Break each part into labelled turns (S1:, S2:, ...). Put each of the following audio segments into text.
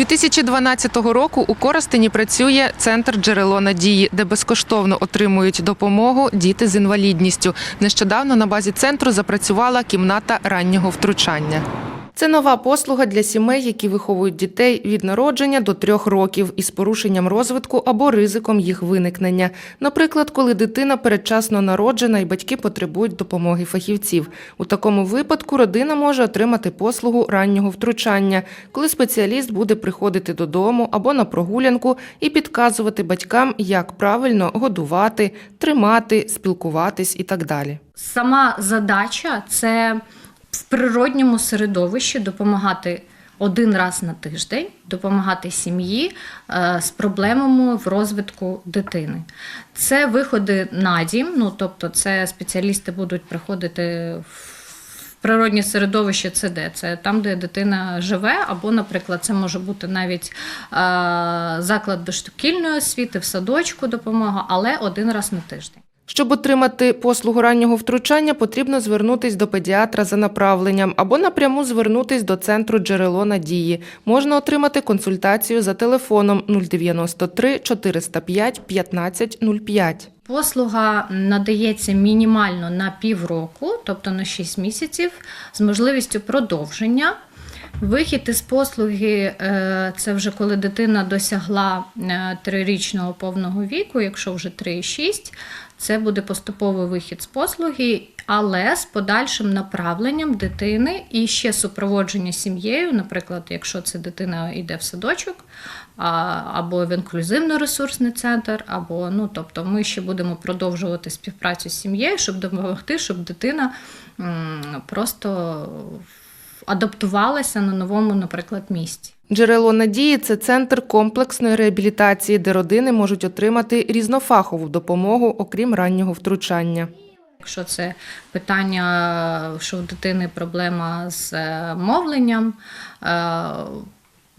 S1: 2012 року у Коростені працює центр джерело надії, де безкоштовно отримують допомогу діти з інвалідністю. Нещодавно на базі центру запрацювала кімната раннього втручання. Це нова послуга для сімей, які виховують дітей від народження до трьох років із порушенням розвитку або ризиком їх виникнення. Наприклад, коли дитина передчасно народжена і батьки потребують допомоги фахівців. У такому випадку родина може отримати послугу раннього втручання, коли спеціаліст буде приходити додому або на прогулянку і підказувати батькам, як правильно годувати, тримати, спілкуватись і так далі.
S2: Сама задача це природньому середовищі допомагати один раз на тиждень, допомагати сім'ї е, з проблемами в розвитку дитини. Це виходи на дім, ну тобто, це спеціалісти будуть приходити в природнє середовище. Це де? Це там, де дитина живе, або, наприклад, це може бути навіть е, заклад дошкільної освіти, в садочку допомога, але один раз на тиждень.
S1: Щоб отримати послугу раннього втручання, потрібно звернутись до педіатра за направленням або напряму звернутись до центру джерело надії. Можна отримати консультацію за телефоном 093 405 1505.
S2: Послуга надається мінімально на півроку, тобто на 6 місяців, з можливістю продовження. Вихід із послуги е, це вже коли дитина досягла е, трирічного повного віку, якщо вже 3,6, це буде поступовий вихід з послуги, але з подальшим направленням дитини і ще супроводження сім'єю, наприклад, якщо це дитина йде в садочок, або в інклюзивно-ресурсний центр, або ну тобто ми ще будемо продовжувати співпрацю з сім'єю, щоб допомогти, щоб дитина просто адаптувалася на новому, наприклад, місці.
S1: Джерело надії це центр комплексної реабілітації, де родини можуть отримати різнофахову допомогу, окрім раннього втручання.
S2: Якщо це питання, що в дитини проблема з е, мовленням, е,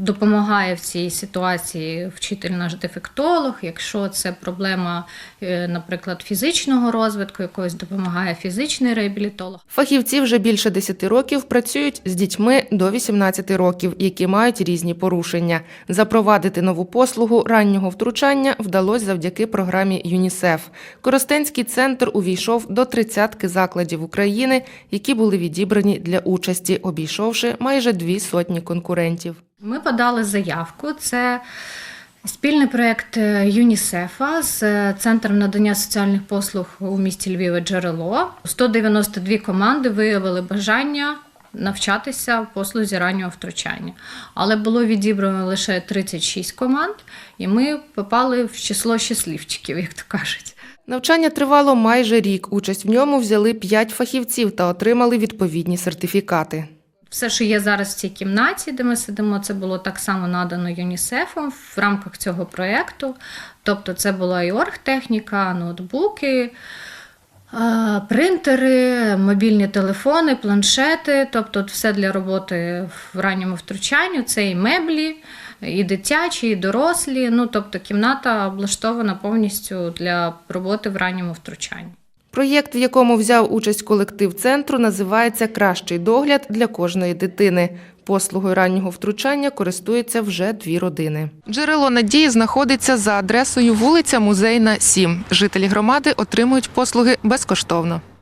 S2: допомагає в цій ситуації вчитель наш дефектолог. Якщо це проблема, е, наприклад, фізичного розвитку, якогось допомагає фізичний реабілітолог.
S1: Фахівці вже більше 10 років працюють з дітьми до 18 років, які мають різні порушення. Запровадити нову послугу раннього втручання вдалося завдяки програмі ЮНІСЕФ. Коростенський центр увійшов до тридцятки закладів України, які були відібрані для участі, обійшовши майже дві сотні конкурентів.
S2: Ми подали заявку. Це спільний проєкт е, ЮНІСЕФа з е, центром надання соціальних послуг у місті Львів джерело. 192 команди виявили бажання. Навчатися в послузі раннього втручання, але було відібрано лише 36 команд, і ми попали в число щасливчиків, як то кажуть.
S1: Навчання тривало майже рік. Участь в ньому взяли п'ять фахівців та отримали відповідні сертифікати.
S2: Все, що є зараз в цій кімнаті, де ми сидимо, це було так само надано ЮНІСЕФом в рамках цього проєкту. Тобто, це була і оргтехніка, ноутбуки, принтери, мобільні телефони, планшети, тобто все для роботи в ранньому втручанні. Це і меблі, і дитячі, і дорослі. Ну, тобто, кімната облаштована повністю для роботи в ранньому втручанні.
S1: Проєкт, в якому взяв участь колектив центру, називається Кращий догляд для кожної дитини. Послугою раннього втручання користуються вже дві родини. Джерело надії знаходиться за адресою вулиця Музейна, 7. Жителі громади отримують послуги безкоштовно.